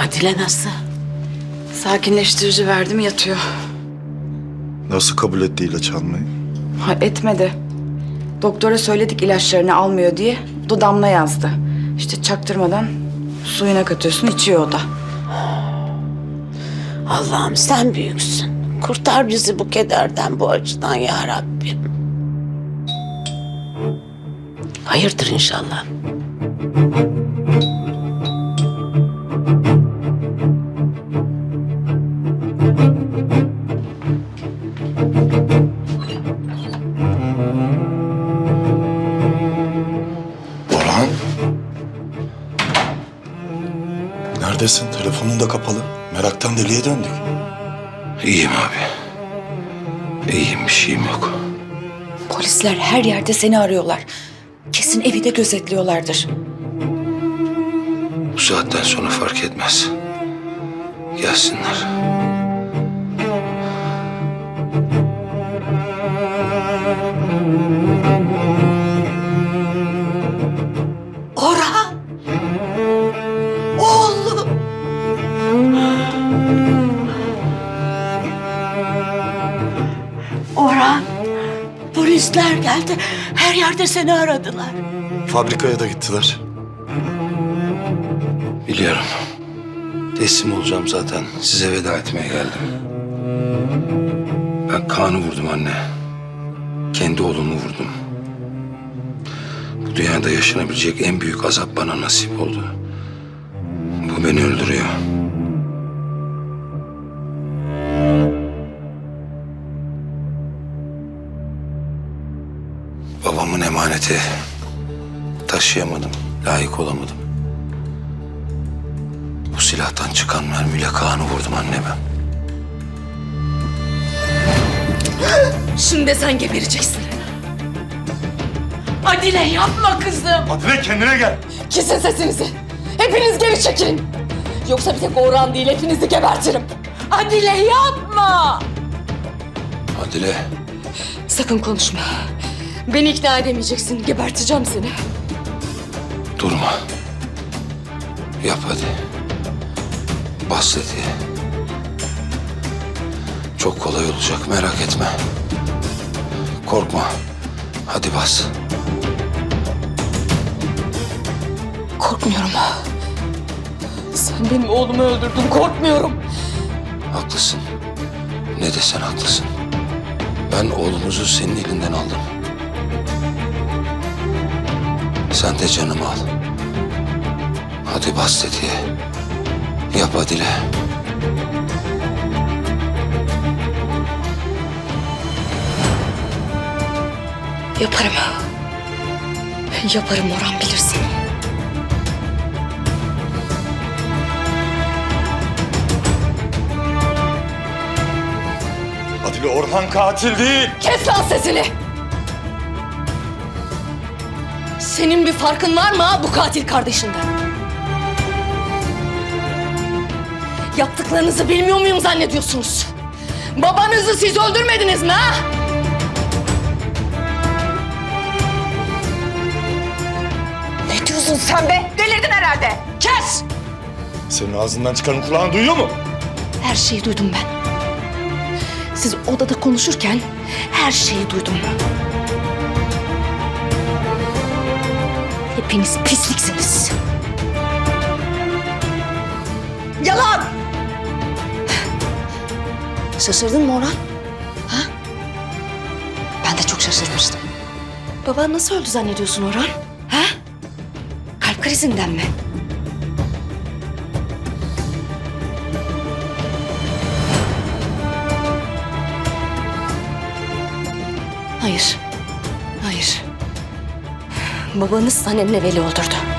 Adile nasıl? Sakinleştirici verdim yatıyor. Nasıl kabul etti ilaç almayı? Ha, etmedi. Doktora söyledik ilaçlarını almıyor diye. O da damla yazdı. İşte çaktırmadan suyuna katıyorsun içiyor o da. Allah'ım sen büyüksün. Kurtar bizi bu kederden, bu acıdan ya Rabbim. Hayırdır inşallah. Neredesin? Telefonun da kapalı. Meraktan deliye döndük. İyiyim abi. İyiyim bir şeyim yok. Polisler her yerde seni arıyorlar. Kesin evi de gözetliyorlardır. Bu saatten sonra fark etmez. Gelsinler. Polisler geldi. Her yerde seni aradılar. Fabrikaya da gittiler. Biliyorum. Teslim olacağım zaten. Size veda etmeye geldim. Ben Kaan'ı vurdum anne. Kendi oğlumu vurdum. Bu dünyada yaşanabilecek en büyük azap bana nasip oldu. Bu beni öldürüyor. Babamın emaneti taşıyamadım, layık olamadım. Bu silahtan çıkan mermiyle Kaan'ı vurdum anne ben. Şimdi sen gebereceksin. Adile yapma kızım. Adile kendine gel. Kesin sesinizi. Hepiniz geri çekilin. Yoksa bir tek Orhan değil hepinizi gebertirim. Adile yapma. Adile, Sakın konuşma. Beni ikna edemeyeceksin. Geberteceğim seni. durma. Yap hadi. Bas dedi. Çok kolay olacak merak etme. Korkma. Hadi bas. Korkmuyorum. Sen benim oğlumu öldürdün. Korkmuyorum. Haklısın. Ne desen haklısın. Ben oğlumuzu senin elinden aldım. Sen de canımı al. Hadi bas dediye. Yap Adile. Yaparım. Yaparım Orhan bilirsin. Adile Orhan katil değil. Kes lan sesini! Senin bir farkın var mı ha bu katil kardeşinden? Yaptıklarınızı bilmiyor muyum zannediyorsunuz? Babanızı siz öldürmediniz mi ha? Ne diyorsun sen be? Delirdin herhalde. Kes! Senin ağzından çıkanın kulağın duyuyor mu? Her şeyi duydum ben. Siz odada konuşurken her şeyi duydum. Hepiniz pisliksiniz. Yalan! Şaşırdın mı Orhan? Ha? Ben de çok şaşırmıştım. Baban nasıl öldü zannediyorsun Orhan? Ha? Kalp krizinden mi? Hayır. Hayır. Babanız Sanem'le Veli öldürdü.